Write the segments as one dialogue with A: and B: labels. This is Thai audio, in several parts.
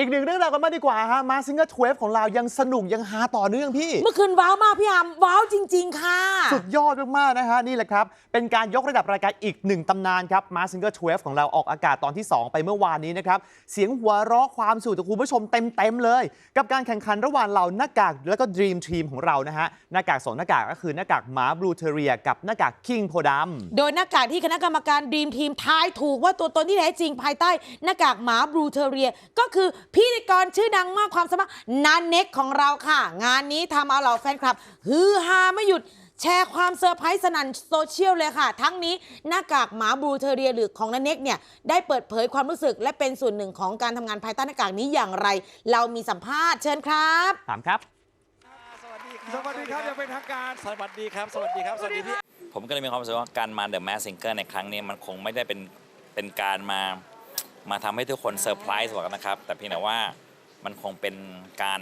A: อีกหนึ่งเรื่องราวกันมางดีกว่าฮะมาซิงเกิลทเวฟของเรายังสนุกยังฮาต่อเนื่องพี่
B: เมื่อคืนว้าวมากพี่อามว้าวจริง ๆ ค่ะ
A: สุดยอดมากๆนะฮะนี่แหละครับ เป็นการยกระดับรายการอีกหนึ่งตำนานครับมาซิงเกิล12ของเราออกอากาศตอนที่ 2 ไปเมื่อวานนี้นะครับ เสียงหัวเราะความสุขจากคุณผู้ชมเต็ม ๆ เลย กับการแข่งขันระหว่างเหล่าหน้ากากแล้วก็ Dream Team ของเรานะฮะหน้ากากสองหน้ากากก็คือหน้ากากหมาบลูเทเรีย กับหน้ากากคิงโพดำ
B: โดยหน้ากากที่คณะกรรมการดีมทีมทายถูกว่าตัวตนที่แท้จริงภายใต้หน้ากากหมาบลูเทเรียก็คือพิธีกรชื่อดังมากความสามารถนันเน็กของเราค่ะ งานนี้ทำเอาเหล่าแฟนคลับฮือฮาไม่หยุดแชร์ความเซอร์ไพรส์สนั่นโซเชียลเลยค่ะ ทั้งนี้หน้ากากหมาบลูเทเรียหรือของนันเน็กเนี่ย ได้เปิดเผยความรู้สึกและเป็นส่วนหนึ่งของการทำงานภายใต้หน้ากากนี้อย่างไร เรามีสัมภาษณ์เชิญครับ
A: ถามครับ
C: สวัสดีครับ
D: สวัสดีครับอย่างเป็นทางการ
C: สวัสดีครับ สวัสดีครับ สวัสดีพี่ ผมก็เลยมีความรู้สึกว่าการมา The Mask Singer ในครั้งนี้มันคงไม่ได้เป็นเป็นการมา มาทำให้ทุกคนเซอร์ไพรส์หรอกนะครับ แต่เพียงแต่ว่ามันคงเป็นการ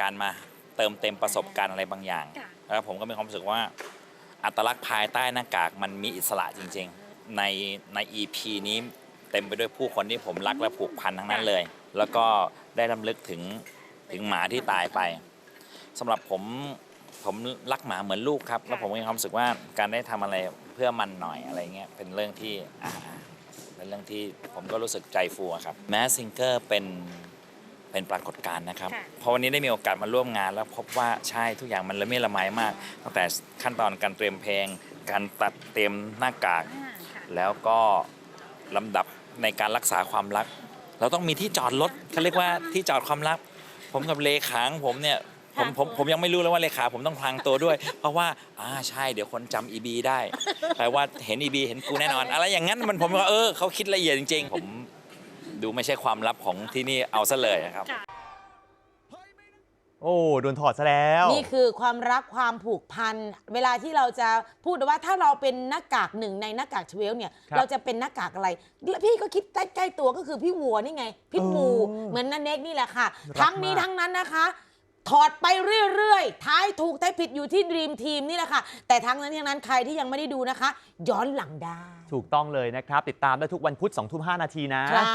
C: การมาเติมเต็มประสบการณ์อะไรบางอย่าง
E: ค่ะ
C: แล้วผมก็มีความรู้สึกว่า อัตลักษณ์ภายใต้หน้ากากมันมีอิสระจริงๆ ในใน EP นี้เต็มไปด้วยผู้คนที่ผมรักและผูกพันทั้งนั้นเลย แล้วก็ได้รำลึกถึงถึงหมาที่ตายไปสำหรับผมผมรักหมาเหมือนลูกครับ แล้วผมมีความรู้สึกว่าการได้ทำอะไรเพื่อมันหน่อยอะไรเงี้ยเป็นเรื่องที่อ่า เป็นเรื่องที่ผมก็รู้สึกใจฟูอะครับแมสซิงเกอร์เป็นเป็นปรากฏการณ์นะครับ
E: ค่ะ
C: พอวันนี้ได้มีโอกาสมาร่วมงาน แล้วพบว่าใช่ทุกอย่างมันละเมียดละไมมาก ตั้งแต่ขั้นตอนการเตรียมเพลง การตัดเตรียมหน้ากาก
E: อ่าค่ะ
C: แล้วก็ลำดับในการรักษาความรัก เราต้องมีที่จอดรถเขาเรียกว่าที่จอดความรัก ผมกับเลขาของผมเนี่ย ผมผมผมยังไม่รู้เลยว่าเลขาผมต้องพลางตัวด้วย เพราะว่าอ่าใช่เดี๋ยวคนจำ EB ได้แปลว่าเห็น EB เห็นกูแน่นอน อะไรอย่างนั้นมันผมก็เออเขาคิดละเอียดจริงๆ ผมดูไม่ใช่ความลับของที่นี่เอาซะเลยครับ
A: โอ้โดนถอดซะแล้ว
B: นี่คือความรักความผูกพัน เวลาที่เราจะพูดว่าถ้าเราเป็นหน้ากากหนึ่งในหน้ากากเชเวลเนี่ย
A: ครับ
B: เราจะเป็นหน้ากากอะไรแล้วพี่ก็คิดใกล้ๆตัวก็คือพี่วัวนี่ไงพิษบู
A: เออ
B: เหมือนนันเน็กนี่แหละค่ะ
A: รัก
B: ทั้งนี้
A: มาก
B: ทั้งนั้นนะคะ ถอดไปเรื่อยๆท้ายถูกท้ายผิดอยู่ที่ดีมทีมนี่แหละค่ะ แต่ทั้งนั้นทั้งนั้นใครที่ยังไม่ได้ดูนะคะ ย้อนหลังได้
A: ถูกต้องเลยนะครับ ติดตามได้ทุกวันพุธ2ทุ่ม5นาทีนะ
B: ครับ